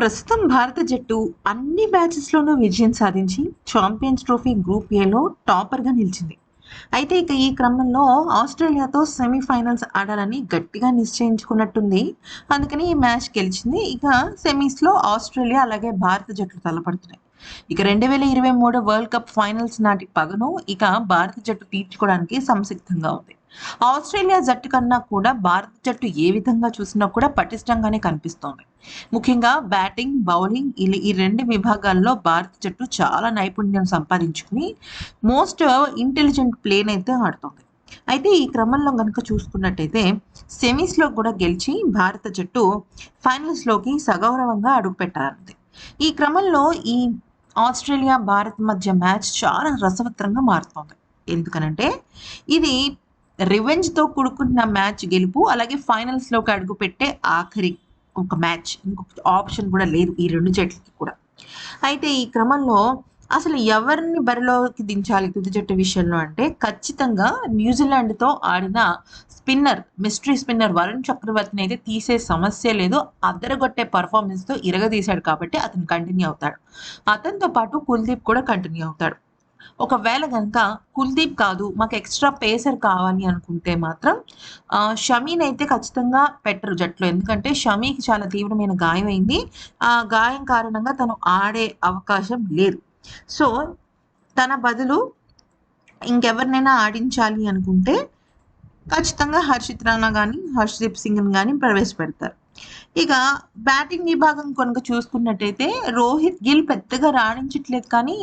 ప్రస్తుతం భారత జట్టు అన్ని మ్యాచెస్లోనూ విజయం సాధించి ఛాంపియన్స్ ట్రోఫీ గ్రూప్ ఏలో టాపర్గా నిలిచింది. అయితే ఇక ఈ క్రమంలో ఆస్ట్రేలియాతో సెమీఫైనల్స్ ఆడాలని గట్టిగా నిశ్చయించుకున్నట్టుంది. అందుకని ఈ మ్యాచ్ గెలిచింది. ఇక సెమీస్లో ఆస్ట్రేలియా అలాగే భారత జట్లు తలపడుతున్నాయి. ఇక రెండు వేల ఇరవై మూడు వరల్డ్ కప్ ఫైనల్స్ నాటి పగను ఇక భారత జట్టు తీర్చుకోవడానికి సంసిద్ధంగా ఉంది. ఆస్ట్రేలియా జట్టు కన్నా కూడా భారత జట్టు ఏ విధంగా చూసినా కూడా పటిష్టంగానే కనిపిస్తోంది. ముఖ్యంగా బ్యాటింగ్ బౌలింగ్ ఇలా ఈ రెండు విభాగాల్లో భారత జట్టు చాలా నైపుణ్యం సంపాదించుకుని మోస్ట్ ఇంటెలిజెంట్ ప్లేన్ అయితే ఆడుతోంది. అయితే ఈ క్రమంలో కనుక చూసుకున్నట్టయితే సెమీస్లో కూడా గెలిచి భారత జట్టు ఫైనల్స్లోకి సగౌరవంగా అడుగుపెట్టారంది ఈ క్రమంలో ఈ ఆస్ట్రేలియా భారత్ మధ్య మ్యాచ్ చాలా రసవత్రంగా మారుతోంది. ఎందుకనంటే ఇది రివెంజ్తో కూడుకున్న మ్యాచ్ గెలుపు అలాగే ఫైనల్స్లోకి అడుగు పెట్టే ఆఖరి ఒక మ్యాచ్. ఇంకొక ఆప్షన్ కూడా లేదు ఈ రెండు జట్లకి కూడా. అయితే ఈ క్రమంలో అసలు ఎవరిని బరిలోకి దించాలి తుది జట్టు విషయంలో అంటే ఖచ్చితంగా న్యూజిలాండ్తో ఆడిన స్పిన్నర్ మిస్టరీ స్పిన్నర్ వరుణ్ చక్రవర్తిని అయితే తీసే సమస్య లేదు. అద్దరగొట్టే పర్ఫార్మెన్స్తో ఇరగదీశాడు కాబట్టి అతను కంటిన్యూ అవుతాడు. అతనితో పాటు కుల్దీప్ కూడా కంటిన్యూ అవుతాడు. ఒకవేళ కనుక కుల్దీప్ కాదు మాకు ఎక్స్ట్రా పేసర్ కావాలి అనుకుంటే మాత్రం షమీని అయితే ఖచ్చితంగా పెట్టరు జట్లో ఎందుకంటే షమీకి చాలా తీవ్రమైన గాయం అయింది. ఆ గాయం కారణంగా తను ఆడే అవకాశం లేదు. సో తన బదులు ఇంకెవరినైనా ఆడించాలి అనుకుంటే ఖచ్చితంగా హర్షిత్ రాణా కానీ హర్షదీప్ సింగ్ని కానీ ప్రవేశపెడతారు. ఇక బ్యాటింగ్ విభాగం కనుక చూసుకున్నట్టయితే రోహిత్ గిల్ పెద్దగా రాణించట్లేదు కానీ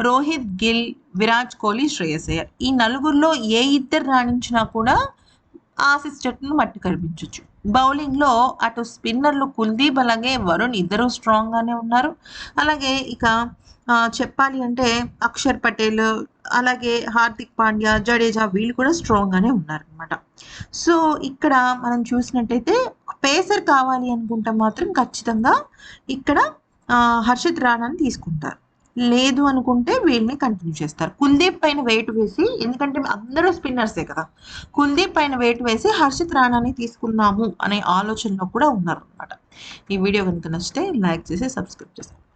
రోహిత్ గిల్ విరాట్ కోహ్లీ శ్రేయస్ అయ్యర్. ఈ నలుగురిలో ఏ ఇద్దరు రాణించినా కూడా ఆసిస్ జట్టును మట్టి కనిపించవచ్చు బౌలింగ్లో అటు స్పిన్నర్లు కుల్దీప్ అలాగే వరుణ్ ఇద్దరు స్ట్రాంగ్గానే ఉన్నారు. అలాగే ఇక చెప్పాలి అంటే అక్షర్ పటేల్ అలాగే హార్దిక్ పాండ్యా జడేజా వీళ్ళు కూడా స్ట్రాంగ్గానే ఉన్నారనమాట సో ఇక్కడ మనం చూసినట్టయితే పేసర్ కావాలి అనుకుంటే మాత్రం ఖచ్చితంగా ఇక్కడ హర్షిత్ రాణాని తీసుకుంటారు. లేదు అనుకుంటే వీళ్ళని కంటిన్యూ చేస్తారు. కుల్దీప్ పైన వెయిట్ వేసి ఎందుకంటే అందరూ స్పిన్నర్సే కదా కుల్దీప్ పైన వెయిట్ వేసి హర్షిత్ రాణాని తీసుకుందాము అనే ఆలోచనలో కూడా ఉన్నారు అనమాట ఈ వీడియో కనుక నచ్చితే లైక్ చేసి సబ్స్క్రైబ్ చేసుకోండి